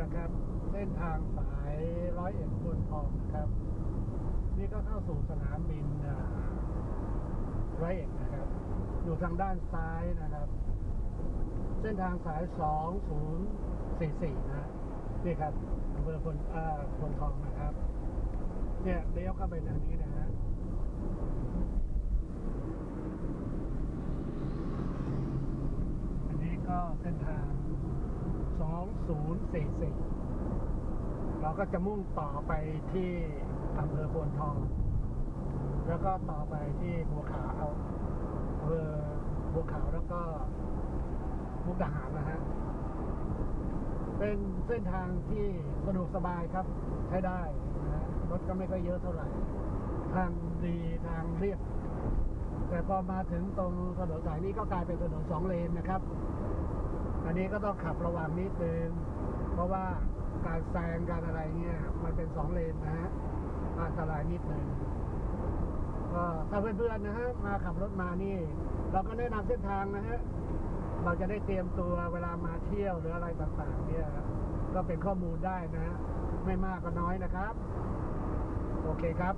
แหละครับ เส้นทางสายร้อยเอ็ดพนทองนะครับ นี่ก็เข้าสู่สนามบินร้อยเอ็ดนะครับ อยู่ทางด้านซ้ายนะครับ เส้นทางสายสองศูนย์สี่สี่นะนี่ครับอำเภอพลอ่าพลทองนะครับ เนี่ยเลี้ยวเข้าไปทางนี้นะฮะอันนี้ก็เส้นทาง 2044 เราก็จะมุ่งต่อไปที่อำเภอโพนทอง แล้วก็ต่อไปที่บัวขาวอำเภอบัวขาวแล้วก็มุกดาหารนะฮะ เป็นเส้นทางที่สะดวกสบายครับ ใช้ได้นะฮะรถก็ไม่ค่อยเยอะเท่าไหร่ ทางดีทางเรียบแต่พอมาถึงตรงถนนสายนี้ก็กลายเป็นถนนสองเลนนะครับ อันนี้ก็ต้องขับระวังนิดนึง เพราะว่าการแซงการอะไรเนี่ยมันเป็นสองเลนนะฮะอันตรายนิดนึงก็ถ้าเพื่อนๆนะฮะมาขับรถมานี่ เราก็แนะนำเส้นทางนะฮะเราจะได้เตรียมตัวเวลามาเที่ยวหรืออะไรต่างๆ เนี่ย ก็เป็นข้อมูลได้นะฮะไม่มากก็น้อยนะครับ โอเคครับ